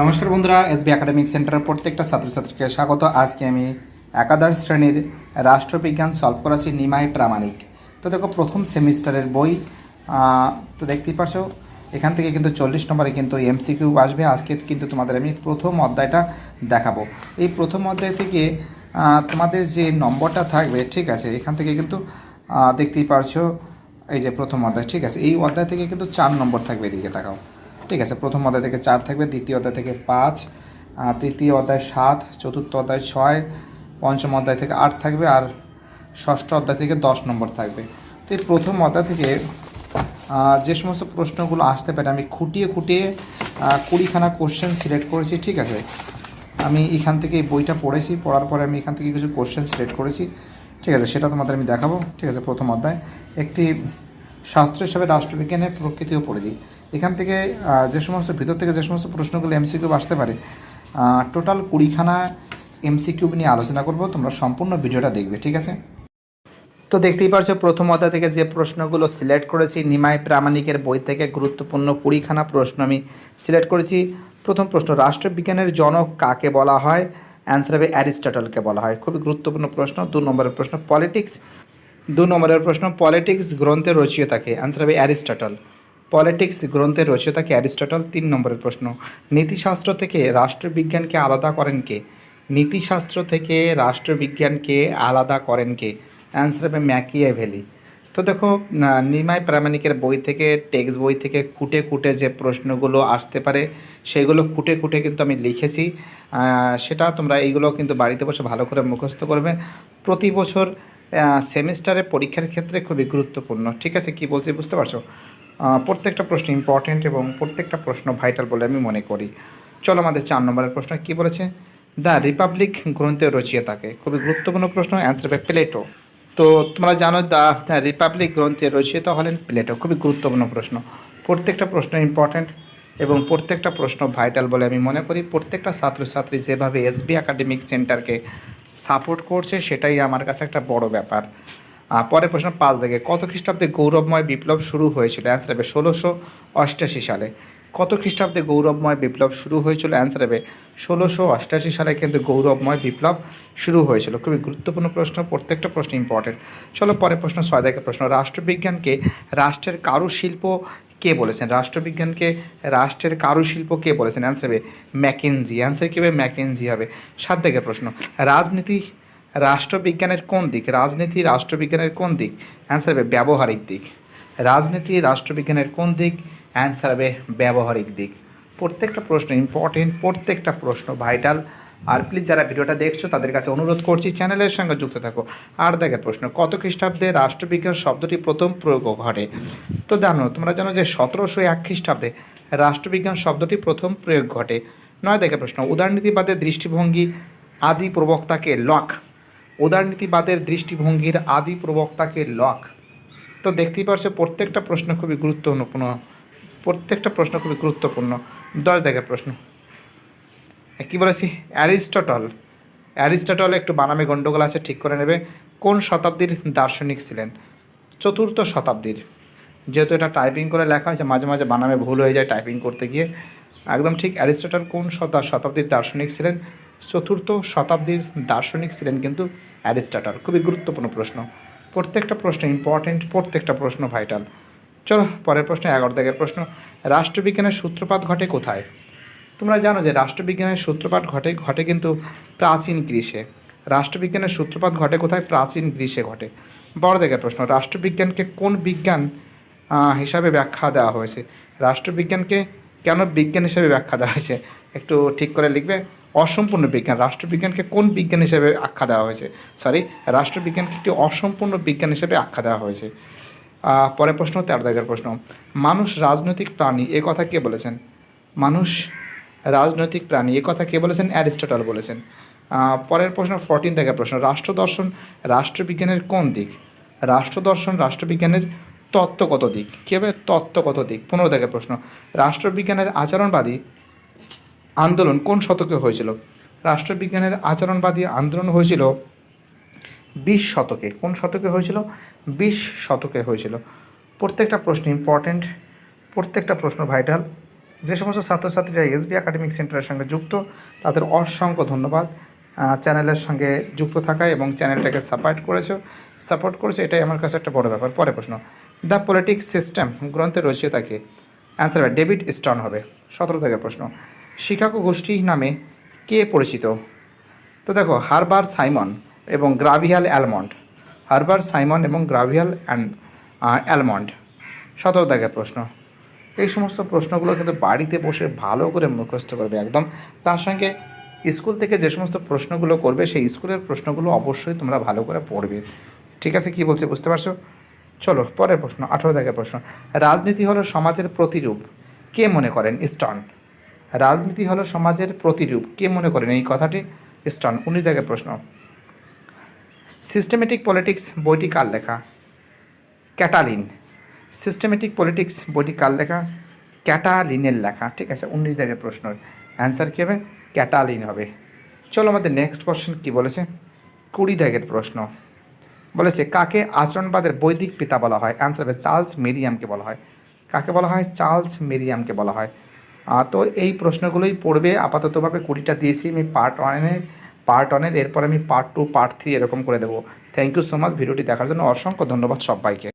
নমস্কার বন্ধুরা, SB academic সেন্টারের প্রত্যেকটা ছাত্রছাত্রীকে স্বাগত। আজকে আমি একাদশ শ্রেণির রাষ্ট্রবিজ্ঞান সলভ করাছি নিমাই প্রামাণিক। তো দেখো, প্রথম সেমিস্টারের বই তো দেখতেই পাচ্ছ এখান থেকে কিন্তু চল্লিশ নম্বরে কিন্তু এমসিকিউ আসবে। আজকে কিন্তু তোমাদের আমি প্রথম অধ্যায়টা দেখাবো। এই প্রথম অধ্যায় থেকে তোমাদের যে নম্বরটা থাকবে, ঠিক আছে, এখান থেকে কিন্তু দেখতেই পারছ, এই যে প্রথম অধ্যায়, ঠিক আছে, এই অধ্যায় থেকে কিন্তু চার নম্বর থাকবে, এদিকে দেখাও। ঠিক আছে, প্রথম অধ্যায় থেকে চার থাকবে, দ্বিতীয় অধ্যায় থেকে পাঁচ তৃতীয় অধ্যায় সাত, চতুর্থ অধ্যায় ছয়, পঞ্চম অধ্যায় থেকে আট থাকবে, আর ষষ্ঠ অধ্যায় থেকে দশ নম্বর থাকবে। তো এই প্রথম অধ্যায় থেকে যে সমস্ত প্রশ্নগুলো আসতে পারে, আমি খুঁটিয়ে খুঁটিয়ে কুড়িখানা কোশ্চেন সিলেক্ট করেছি, ঠিক আছে? আমি এখান থেকে এই বইটা পড়েছি, পড়ার পরে আমি এখান থেকে কিছু কোশ্চেন সিলেক্ট করেছি, ঠিক আছে? সেটা তোমাদের আমি দেখাবো, ঠিক আছে, প্রথম অধ্যায়। একটি শাস্ত্র হিসাবে রাষ্ট্রবিজ্ঞানের প্রকৃতিও পড়ে দিই এখান থেকে যে সমস্ত, ভিতর থেকে যে সমস্ত প্রশ্নগুলো এমসিকিউ আসতে পারে টোটাল কুড়িখানা এমসিকিউ নিয়ে আলোচনা করব, তোমরা সম্পূর্ণ ভিডিওটা দেখবে, ঠিক আছে? তো দেখতেই পারছ, প্রথম অধ্যায় থেকে যে প্রশ্নগুলো সিলেক্ট করেছি, নিমাই প্রামাণিকের বই থেকে গুরুত্বপূর্ণ কুড়িখানা প্রশ্ন আমি সিলেক্ট করেছি। প্রথম প্রশ্ন, রাষ্ট্রবিজ্ঞানের জনক কাকে বলা হয়? অ্যান্সার হবে অ্যারিস্টটলকে বলা হয়। খুবই গুরুত্বপূর্ণ প্রশ্ন, দু নম্বরের প্রশ্ন পলিটিক্স দু নম্বরের প্রশ্ন পলিটিক্স গ্রন্থের রচয়িতাকে অ্যান্সার হবে অ্যারিস্টটল। পলিটিক্স গ্রন্থের রচয়িতাকে অ্যারিস্টটল তিন নম্বরের প্রশ্ন। নীতিশাস্ত্র থেকে রাষ্ট্রবিজ্ঞানকে আলাদা করেন কে? নীতিশাস্ত্র থেকে রাষ্ট্রবিজ্ঞানকে আলাদা করেন কে? অ্যান্সার হবে ম্যাকিয়াভেলি। তো দেখো নিমাই প্রামাণিকের বই থেকে, টেক্সট বই থেকে খুঁটে খুঁটে যে প্রশ্নগুলো আসতে পারে, সেগুলো খুঁটে খুঁটে কিন্তু আমি লিখেছি। সেটা তোমরা এইগুলো কিন্তু বাড়িতে বসে ভালো করে মুখস্থ করবে। প্রতি বছর সেমিস্টারে পরীক্ষার ক্ষেত্রে খুবই গুরুত্বপূর্ণ। ঠিক আছে, কি বলছি বুঝতে পারছ? প্রত্যেকটা প্রশ্ন ইম্পর্টেন্ট এবং প্রত্যেকটা প্রশ্ন ভাইটাল বলে আমি মনে করি। চলো আমাদের চার নম্বরের প্রশ্ন কি বলেছে? দ্য রিপাবলিক গ্রন্থের রচয়িতাকে খুবই গুরুত্বপূর্ণ প্রশ্ন অ্যান্সার হবে প্লেটো তো তোমরা জানো দ্য রিপাবলিক গ্রন্থের রচয়িতা হলেন প্লেটো খুবই গুরুত্বপূর্ণ প্রশ্ন। প্রত্যেকটা প্রশ্ন ইম্পর্ট্যান্ট এবং প্রত্যেকটা প্রশ্ন ভাইটাল বলে আমি মনে করি। প্রত্যেকটা ছাত্রছাত্রী যেভাবে এসবি একাডেমিক সেন্টারকে সাপোর্ট করছে, সেটাই আমার কাছে একটা বড় ব্যাপার। পরের প্রশ্ন পাঁচ দেখে, কত খ্রিস্টাব্দে গৌরবময় বিপ্লব শুরু হয়েছিল? অ্যান্সার হবে ষোলোশো অষ্টাশি সালে। কত খ্রিস্টাব্দে গৌরবময় বিপ্লব শুরু হয়েছিল? অ্যান্সার হবে ষোলোশো অষ্টাশি সালে কিন্তু গৌরবময় বিপ্লব শুরু হয়েছিল। খুবই গুরুত্বপূর্ণ প্রশ্ন, প্রত্যেকটা প্রশ্ন ইম্পর্টেন্ট চলো পরের প্রশ্ন ছয় দেখে প্রশ্ন, রাষ্ট্রবিজ্ঞানকে রাষ্ট্রের কারুশিল্প কে বলেছেন? রাষ্ট্রবিজ্ঞানকে রাষ্ট্রের কারুশিল্প কে বলেছেন? অ্যান্সার হবে ম্যাকেনজি। অ্যান্সার কী হবে ম্যাকেনজি হবে? সাত দেখে প্রশ্ন, রাজনীতি রাষ্ট্রবিজ্ঞানের কোন দিক? রাজনীতি, রাষ্ট্রবিজ্ঞানের কোন দিক? অ্যান্সার হবে ব্যবহারিক দিক। রাজনীতি, রাষ্ট্রবিজ্ঞানের কোন দিক? অ্যান্সার হবে ব্যবহারিক দিক। প্রত্যেকটা প্রশ্ন ইম্পর্টেন্ট প্রত্যেকটা প্রশ্ন ভাইটাল আর প্লিজ যারা ভিডিওটা দেখছ, তাদের কাছে অনুরোধ করছি, চ্যানেলের সঙ্গে যুক্ত থাকো। আর দেখের প্রশ্ন, কত খ্রিস্টাব্দে রাষ্ট্রবিজ্ঞান শব্দটি প্রথম প্রয়োগ ঘটে? তো জানো, তোমরা জানো যে সতেরোশো এক খ্রিস্টাব্দে রাষ্ট্রবিজ্ঞান শব্দটি প্রথম প্রয়োগ ঘটে। নয় দেখে প্রশ্ন, উদারনীতিবাদের দৃষ্টিভঙ্গি আদি প্রবক্তাকে লক উদারনীতিবাদের দৃষ্টিভঙ্গির আদি প্রবক্তাকে লক। তো দেখতেই পারছ, প্রত্যেকটা প্রশ্ন খুবই গুরুত্বপূর্ণ। প্রত্যেকটা প্রশ্ন খুবই গুরুত্বপূর্ণ। দশ দেখা প্রশ্ন। কী বলেছি? অ্যারিস্টটল। অ্যারিস্টটল একটু বানামে গণ্ডগোল আছে, ঠিক করে নেবে। কোন শতাব্দীর দার্শনিক ছিলেন? চতুর্থ শতাব্দীর। যেহেতু এটা টাইপিং করে লেখা হয়েছে, মাঝে মাঝে বানামে ভুল হয়ে যায় টাইপিং করতে গিয়ে। একদম ঠিক, অ্যারিস্টটল কোন শতা- শতাব্দীর দার্শনিক ছিলেন? চতুর্থ শতাব্দীর দার্শনিক ছিলেন কিন্তু অ্যারিস্টটল। খুবই গুরুত্বপূর্ণ প্রশ্ন। প্রত্যেকটা প্রশ্ন ইম্পর্টেন্ট প্রত্যেকটা প্রশ্ন ভাইটাল চলো, পরের প্রশ্ন এগারো দিকের প্রশ্ন। রাষ্ট্রবিজ্ঞানের সূত্রপাত ঘটে কোথায়? তোমরা জানো যে রাষ্ট্রবিজ্ঞানের সূত্রপাত ঘটে ঘটে কিন্তু প্রাচীন গ্রীসে রাষ্ট্রবিজ্ঞানের সূত্রপাত ঘটে কোথায়? প্রাচীন গ্রীসে ঘটে। বড় দেখের প্রশ্ন, রাষ্ট্রবিজ্ঞানকে কোন বিজ্ঞান হিসাবে ব্যাখ্যা দেওয়া হয়েছে? রাষ্ট্রবিজ্ঞানকে কেন বিজ্ঞান হিসেবে ব্যাখ্যা দেওয়া হয়েছে? একটু ঠিক করে লিখবে। অসম্পূর্ণ বিজ্ঞান। রাষ্ট্রবিজ্ঞানকে কোন বিজ্ঞান হিসেবে আখ্যা দেওয়া হয়েছে? সরি রাষ্ট্রবিজ্ঞানকে একটি অসম্পূর্ণ বিজ্ঞান হিসেবে আখ্যা দেওয়া হয়েছে। পরের প্রশ্ন, তেরো দাগের প্রশ্ন। মানুষ রাজনৈতিক প্রাণী, এ কথা কে বলেছেন? মানুষ রাজনৈতিক প্রাণী, এ কথা কে বলেছেন? অ্যারিস্টটল বলেছেন। পরের প্রশ্ন ফোরটিন দাগের প্রশ্ন। রাষ্ট্রদর্শন, রাষ্ট্রবিজ্ঞানের কোন দিক? রাষ্ট্রদর্শন, রাষ্ট্রবিজ্ঞানের তত্ত্বগত দিক। কী হবে? তত্ত্বগত দিক। পনেরো দাগের প্রশ্ন। রাষ্ট্রবিজ্ঞানের আচরণবাদী আন্দোলন কোন শতকে হয়েছিল? রাষ্ট্রবিজ্ঞানের আচরণবাদী আন্দোলন হয়েছিল বিশ শতকে। কোন শতকে হয়েছিল? বিশ শতকে হয়েছিল। প্রত্যেকটা প্রশ্ন ইম্পর্ট্যান্ট প্রত্যেকটা প্রশ্ন ভাইটাল যে সমস্ত ছাত্রছাত্রীরা এসবি একাডেমিক সেন্টারের সঙ্গে যুক্ত, তাদের অসংখ্য ধন্যবাদ। চ্যানেলের সঙ্গে যুক্ত থাকা এবং চ্যানেলটাকে সাপোর্ট করেছ। সাপোর্ট করেছ, এটাই আমার কাছে একটা বড় ব্যাপার। পরে প্রশ্ন। দ্য পলিটিক্স সিস্টেম গ্রন্থে রয়েছে তাকে। অ্যান্সার হবে ডেভিড স্টন হবে। সতেরো থেকে প্রশ্ন। শিকাগো গোষ্ঠী নামে কে পরিচিত? তো দেখো, হারবার সাইমন এবং গ্রাভিয়াল অ্যালমন্ড। হারবার সাইমন এবং গ্রাভিয়াল অ্যান্ড অ্যালমন্ড। সতেরো দাগের প্রশ্ন। এই সমস্ত প্রশ্নগুলো কিন্তু বাড়িতে বসে ভালো করে মুখস্থ করবে একদম। তার সঙ্গে স্কুল থেকে যে সমস্ত প্রশ্নগুলো করবে, সেই স্কুলের প্রশ্নগুলো অবশ্যই তোমরা ভালো করে পড়বে। ঠিক আছে, কি বলছে বুঝতে পারছ? চলো, পরের প্রশ্ন আঠেরো দাগের প্রশ্ন। রাজনীতি হলো সমাজের প্রতিরূপ। কে মনে করেন? স্টন। রাজনীতি হলো সমাজের প্রতিরূপ। কে মনে করেন এই কথাটি? স্টন, উনিশ দাগের প্রশ্ন। সিস্টেমেটিক পলিটিক্স বইটি কার লেখা? ক্যাটালিন। সিস্টেমেটিক পলিটিক্স বইটি কার লেখা? ক্যাটালিনের লেখা। ঠিক আছে, উনিশ দাগের প্রশ্ন অ্যান্সার কী হবে? ক্যাটালিন হবে। চলো আমাদের নেক্সট কোশ্চেন কী বলেছে? কুড়ি দাগের প্রশ্ন। বলেছে, কাকে আচরণবাদের বৈদিক পিতা বলা হয়? অ্যান্সার হবে চার্লস মেরিয়ামকে বলা হয়। কাকে বলা হয়? চার্লস মেরিয়ামকে বলা হয়। তো এই প্রশ্নগুলোই পড়বে। আপাততভাবে কুড়িটা দিয়েছি, আমি পার্ট ওয়ানের পার্ট ওয়ানের এরপর আমি পার্ট টু পার্ট থ্রি এরকম করে দেবো। থ্যাংক ইউ সো মাচ ভিডিওটি দেখার জন্য অসংখ্য ধন্যবাদ সবাইকে।